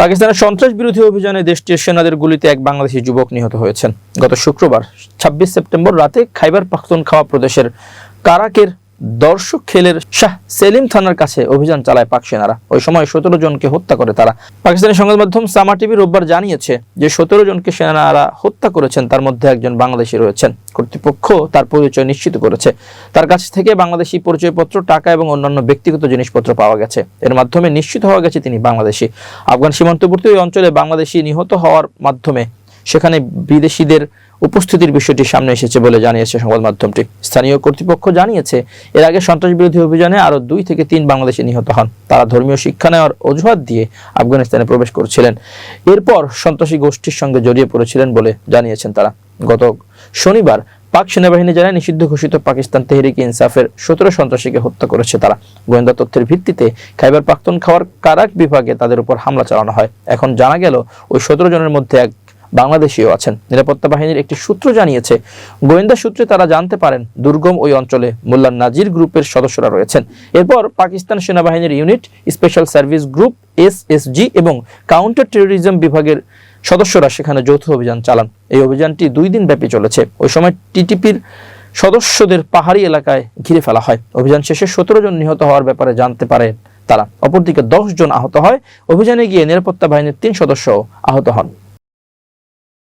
পাকিস্তানের সন্ত্রাস বিরোধী অভিযানে দেশটির সেনাদের গুলিতে এক বাংলাদেশি যুবক নিহত হয়েছেন। গত শুক্রবার, ছাব্বিশ সেপ্টেম্বর রাতে খাইবার পাখতুনখাওয়া প্রদেশের কারাকের দর্শক খেলের শাহ সেলিম থানার কাছে অভিযান চালায় পাক সেনারা। ওই সময় সতেরো জনকে হত্যা করে তারা। পাকিস্তানি সংবাদ মাধ্যম সামা টিভি রোববার জানিয়েছে যে, সতেরো জনকে সেনারা হত্যা করেছেন, তার মধ্যে একজন বাংলাদেশি রয়েছেন। কর্তৃপক্ষ তার পরিচয় নিশ্চিত করেছে। তার কাছ থেকে বাংলাদেশি পরিচয়পত্র, টাকা এবং অন্যান্য ব্যক্তিগত জিনিসপত্র পাওয়া গেছে। এর মাধ্যমে নিশ্চিত হওয়া গেছে তিনি বাংলাদেশি। আফগান সীমান্তবর্তী ওই অঞ্চলে বাংলাদেশি নিহত হওয়ার মাধ্যমে সেখানে বিদেশিদের উপস্থিতির বিষয়টি সামনে এসেছে বলে জানিয়েছে সংবাদ মাধ্যমটি। স্থানীয় কর্তৃপক্ষ জানিয়েছে, এর আগে সন্ত্রাস বিরোধী অভিযানে আরও দুই থেকে তিন বাংলাদেশি নিহত হন। তারা ধর্মীয় শিক্ষা নেওয়ার অজুহাত দিয়ে আফগানিস্তানে প্রবেশ করছিলেন। এরপর সন্ত্রাসী গোষ্ঠীর সঙ্গে জড়িয়ে পড়েছিলেন বলে জানিয়েছেন তারা। গত শনিবার পাক সেনাবাহিনী জানায়, নিষিদ্ধ ঘোষিত পাকিস্তান তেহরিক ইনসাফের সতেরো সন্ত্রাসীকে হত্যা করেছে তারা। গোয়েন্দা তথ্যের ভিত্তিতে খাইবার পাখতুন খাওয়ার কারাক বিভাগে তাদের উপর হামলা চালানো হয়। এখন জানা গেল, ওই সতেরো জনের মধ্যে এক বাংলাদেশিও আছেন। নিরাপত্তা বাহিনীর একটি সূত্র জানিয়েছে, গোয়েন্দা সূত্রে তারা জানতে পারেন, দুর্গম ওই অঞ্চলে মোল্লা নাজির গ্রুপের সদস্যরা রয়েছেন। এরপর পাকিস্তান সেনাবাহিনীর unit, special service group, SSG এবং কাউন্টার টেরোরিজম বিভাগের সদস্যরা সেখানে যৌথ অভিযান চালান। এই অভিযানটি দুই দিন ব্যাপী চলেছে। ওই সময় টিটিপির সদস্যদের পাহাড়ি এলাকায় ঘিরে ফেলা হয়। অভিযান শেষে সতেরো জন নিহত হওয়ার ব্যাপারে জানতে পারে তারা। অপরদিকে দশ জন আহত হয়। অভিযানে গিয়ে নিরাপত্তা বাহিনীর তিন সদস্য আহত হন।